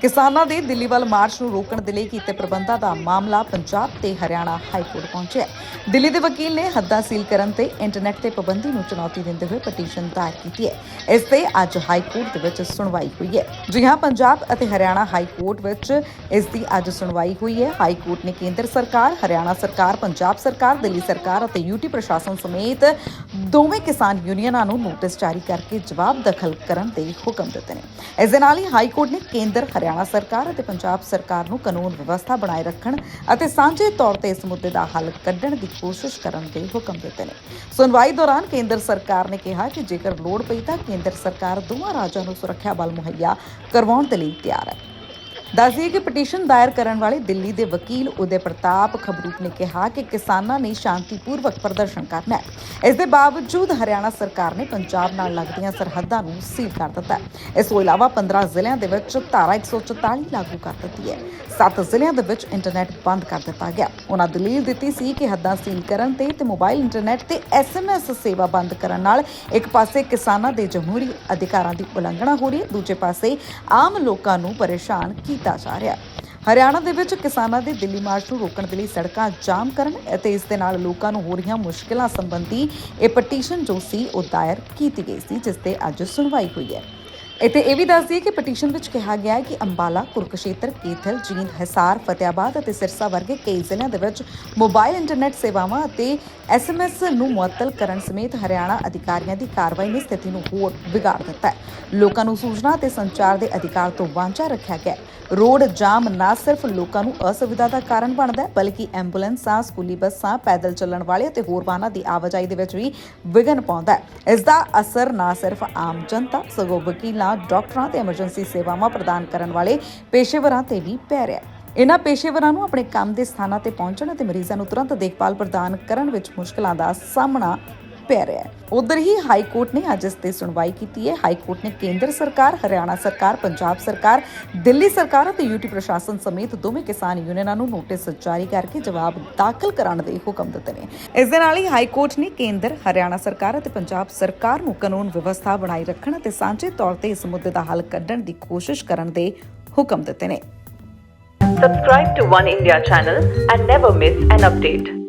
ਕਿਸਾਨਾਂ ਦੇ ਦਿੱਲੀ ਵੱਲ ਮਾਰਚ ਨੂੰ ਰੋਕਣ ਦੇ ਲਈ ਕੀਤੇ ਪ੍ਰਬੰਧਾਂ ਦਾ ਮਾਮਲਾ ਪੰਜਾਬ ਤੇ ਹਰਿਆਣਾ ਹਾਈ ਕੋਰਟ ਪਹੁੰਚਿਆ ਹੈ। ਦਿੱਲੀ ਦੇ ਵਕੀਲ ਨੇ ਹੱਦਾਂ ਸੀਲ ਕਰਨ ਤੇ ਇੰਟਰਨੈਟ ਤੇ ਪਾਬੰਦੀ ਨੂੰ ਚੁਣੌਤੀ ਦਿੰਦੇ ਹੋਏ ਪਟੀਸ਼ਨ ਦਾਇਰ ਕੀਤੀ ਹੈ। ਇਸ ਤੇ ਅੱਜ ਹਾਈ ਕੋਰਟ ਦੇ ਵਿੱਚ ਸੁਣਵਾਈ ਹੋਈ ਹੈ। ਜੀ ਹਾਂ, ਪੰਜਾਬ ਅਤੇ ਹਰਿਆਣਾ ਹਾਈ ਕੋਰਟ ਵਿੱਚ ਇਸ ਦੀ ਅੱਜ ਸੁਣਵਾਈ ਹੋਈ ਹੈ। ਹਾਈ ਕੋਰਟ ਨੇ ਕੇਂਦਰ ਸਰਕਾਰ, ਹਰਿਆਣਾ ਸਰਕਾਰ, ਪੰਜਾਬ ਸਰਕਾਰ, ਦਿੱਲੀ ਸਰਕਾਰ ਅਤੇ ਯੂਟੀ ਪ੍ਰਸ਼ਾਸਨ ਸਮੇਤ ਦੋਵੇਂ ਕਿਸਾਨ ਯੂਨੀਅਨਾਂ ਨੂੰ ਨੋਟਿਸ ਜਾਰੀ ਕਰਕੇ ਜਵਾਬ ਦਖਲ ਕਰਨ ਦੇ ਹੁਕਮ ਦਿੱਤੇ ਨੇ। ਇਸ ਦੇ ਨਾਲ ਹੀ ਹਾਈ ਕੋਰਟ ਨੇ ਕੇਂਦਰ, ਹਰਿਆਣਾ ਹਰਿਆਣਾ ਸਰਕਾਰ ਅਤੇ ਪੰਜਾਬ ਸਰਕਾਰ ਨੂੰ ਕਾਨੂੰਨ ਵਿਵਸਥਾ ਬਣਾਏ ਰੱਖਣ ਅਤੇ ਸਾਂਝੇ ਤੌਰ ਤੇ ਇਸ ਮੁੱਦੇ ਦਾ ਹੱਲ ਕੱਢਣ ਦੀ ਕੋਸ਼ਿਸ਼ ਕਰਨ ਦੇ ਹੁਕਮ ਦਿੱਤੇ ਨੇ। ਸੁਣਵਾਈ ਦੌਰਾਨ ਕੇਂਦਰ ਸਰਕਾਰ ਨੇ ਕਿਹਾ ਕਿ ਜੇਕਰ ਲੋੜ ਪਈ ਤਾਂ ਕੇਂਦਰ ਸਰਕਾਰ ਦੋਵਾਂ ਰਾਜਾਂ ਨੂੰ ਸੁਰੱਖਿਆ ਬਲ ਮੁਹੱਈਆ ਕਰਵਾਉਣ ਦੇ ਲਈ ਤਿਆਰ ਹੈ। ਦੱਸਦੀਏ ਕਿ ਪਟੀਸ਼ਨ ਦਾਇਰ ਕਰਨ ਵਾਲੇ ਦਿੱਲੀ ਦੇ ਵਕੀਲ ਉਦੇ ਪ੍ਰਤਾਪ ਖਬਰੂਪ ਨੇ ਕਿਹਾ ਕਿ ਕਿਸਾਨਾਂ ਨੇ ਸ਼ਾਂਤੀਪੂਰਵਕ ਪ੍ਰਦਰਸ਼ਨ ਕਰਨਾ ਹੈ। ਇਸ ਦੇ ਬਾਵਜੂਦ ਹਰਿਆਣਾ ਸਰਕਾਰ ਨੇ ਪੰਜਾਬ ਨਾਲ ਲੱਗਦੀਆਂ ਸਰਹੱਦਾਂ ਨੂੰ ਸੀਲ ਕਰ ਦਿੱਤਾ ਹੈ। ਇਸ ਤੋਂ ਇਲਾਵਾ 15 ਜ਼ਿਲ੍ਹਿਆਂ ਦੇ ਵਿੱਚ ਧਾਰਾ 144 ਲਾਗੂ ਕਰ ਦਿੱਤੀ ਹੈ। 7 ਜ਼ਿਲ੍ਹਿਆਂ ਦੇ ਵਿੱਚ ਇੰਟਰਨੈਟ ਬੰਦ ਕਰ ਦਿੱਤਾ ਗਿਆ। ਉਹਨਾਂ ਦਲੀਲ ਦਿੱਤੀ ਸੀ ਕਿ ਹੱਦਾਂ ਸੀਲ ਕਰਨ ਤੇ ਤੇ ਮੋਬਾਈਲ ਇੰਟਰਨੈਟ ਤੇ ਐਸਐਮਐਸ ਸੇਵਾ ਬੰਦ ਕਰਨ ਨਾਲ ਇੱਕ ਪਾਸੇ ਕਿਸਾਨਾਂ ਦੇ ਜਮਹੂਰੀ ਅਧਿਕਾਰਾਂ ਦੀ ਉਲੰਘਣਾ ਹੋ ਰਹੀ ਹੈ, ਦੂਜੇ ਪਾਸੇ ਆਮ ਲੋਕਾਂ ਨੂੰ ਪਰੇਸ਼ਾਨ ਕੀ ਕੀਤਾ ਜਾ ਰਿਹਾ ਹੈ। ਹਰਿਆਣਾ ਦੇ ਵਿੱਚ ਕਿਸਾਨਾਂ ਦੇ ਦਿੱਲੀ ਮਾਰਚ ਨੂੰ ਰੋਕਣ ਦੇ ਲਈ ਸੜਕਾਂ ਜਾਮ ਕਰਨ ਅਤੇ ਇਸ ਦੇ ਨਾਲ ਲੋਕਾਂ ਨੂੰ ਹੋ ਰਹੀਆਂ ਮੁਸ਼ਕਲਾਂ ਸੰਬੰਧੀ ਇਹ ਪਟੀਸ਼ਨ ਜੋ ਸੀ, ਉਹ ਦਾਇਰ ਕੀਤੀ ਗਈ ਸੀ, ਜਿਸ ਤੇ ਅੱਜ ਸੁਣਵਾਈ ਹੋਈ ਹੈ। ਇੱਥੇ ਇਹ ਵੀ ਦੱਸ ਦਈਏ ਕਿ ਪਟੀਸ਼ਨ ਵਿੱਚ ਕਿਹਾ ਗਿਆ ਹੈ ਕਿ ਅੰਬਾਲਾ, ਕੁਰਕਸ਼ੇਤਰ, ਕੇਥਲ, ਜੀਂਦ, ਹਿਸਾਰ, ਫਤਿਆਬਾਦ ਅਤੇ ਸਿਰਸਾ ਵਰਗੇ ਕਈ ਜ਼ਿਲ੍ਹਿਆਂ ਦੇ ਵਿੱਚ ਮੋਬਾਈਲ ਇੰਟਰਨੈਟ ਸੇਵਾਵਾਂ ਅਤੇ ਐਸਐਮਐਸ ਨੂੰ ਮੁਅੱਤਲ ਕਰਨ ਸਮੇਤ ਹਰਿਆਣਾ ਅਧਿਕਾਰੀਆਂ ਦੀ ਕਾਰਵਾਈ ਨੇ ਸਥਿਤੀ ਨੂੰ ਹੋਰ ਵਿਗਾੜ ਦਿੱਤਾ ਹੈ। ਲੋਕਾਂ ਨੂੰ ਸੂਚਨਾ ਅਤੇ ਸੰਚਾਰ ਦੇ ਅਧਿਕਾਰ ਤੋਂ ਵਾਂਝਾ ਰੱਖਿਆ ਗਿਆ ਰੋਡ ਜਾਮ ਨਾ ਸਿਰਫ ਲੋਕਾਂ ਨੂੰ ਅਸੁਵਿਧਾ ਦਾ ਕਾਰਨ ਬਣਦਾ ਹੈ, ਬਲਕਿ ਐਂਬੂਲੈਂਸਾਂ, ਸਕੂਲੀ ਬੱਸਾਂ, ਪੈਦਲ ਚੱਲਣ ਵਾਲੇ ਅਤੇ ਹੋਰ ਵਾਹਨਾਂ ਦੀ ਆਵਾਜਾਈ ਦੇ ਵਿੱਚ ਵੀ ਵਿਘਨ ਪਾਉਂਦਾ ਹੈ। ਇਸ ਦਾ ਅਸਰ ਨਾ ਸਿਰਫ ਆਮ ਜਨਤਾ, ਸਗੋਂ ਵਕੀਲਾਂ ਡਾਕਟਰਾਂ ਤੇ ਐਮਰਜੈਂਸੀ ਸੇਵਾਵਾਂ ਪ੍ਰਦਾਨ ਕਰਨ ਵਾਲੇ ਪੇਸ਼ੇਵਰਾਂ ਤੇ ਵੀ ਪੈ ਰਿਹਾ ਹੈ। ਇਨ੍ਹਾਂ ਪੇਸ਼ੇਵਰਾਂ ਨੂੰ ਆਪਣੇ ਕੰਮ ਦੇ ਸਥਾਨਾਂ ਤੇ ਪਹੁੰਚਣ ਅਤੇ ਮਰੀਜ਼ਾਂ ਨੂੰ ਤੁਰੰਤ ਦੇਖਭਾਲ ਪ੍ਰਦਾਨ ਕਰਨ ਵਿੱਚ ਮੁਸ਼ਕਲਾਂ ਦਾ ਸਾਹਮਣਾ ਪੈ ਰਿਹਾ ਹੈ। ਉਧਰ ਹੀ ਹਾਈ ਕੋਰਟ ਨੇ ਅੱਜ ਇਸ ਤੇ ਸੁਣਵਾਈ ਕੀਤੀ ਹੈ। ਹਾਈ ਕੋਰਟ ਨੇ ਕੇਂਦਰ ਸਰਕਾਰ, ਹਰਿਆਣਾ ਸਰਕਾਰ, ਪੰਜਾਬ ਸਰਕਾਰ, ਦਿੱਲੀ ਸਰਕਾਰ ਅਤੇ ਯੂਟੀ ਪ੍ਰਸ਼ਾਸਨ ਸਮੇਤ ਦੋਵੇਂ ਕਿਸਾਨ ਯੂਨੀਅਨਾਂ ਨੂੰ ਨੋਟਿਸ ਜਾਰੀ ਕਰਕੇ ਜਵਾਬ ਦਾਖਲ ਕਰਾਉਣ ਦੇ ਹੁਕਮ ਦਿੱਤੇ ਨੇ। ਇਸ ਦੇ ਨਾਲ ਹੀ ਹਾਈ ਕੋਰਟ ਨੇ ਕੇਂਦਰ, ਹਰਿਆਣਾ ਸਰਕਾਰ ਅਤੇ ਪੰਜਾਬ ਸਰਕਾਰ ਨੂੰ ਕਾਨੂੰਨ ਵਿਵਸਥਾ ਬਣਾਈ ਰੱਖਣ ਅਤੇ ਸਾਂਝੇ ਤੌਰ ਤੇ ਇਸ ਮੁੱਦੇ ਦਾ ਹੱਲ ਕੱਢਣ ਦੀ ਕੋਸ਼ਿਸ਼ ਕਰਨ ਦੇ ਹੁਕਮ ਦਿੱਤੇ ਨੇ। Subscribe to One India channel and never miss an update.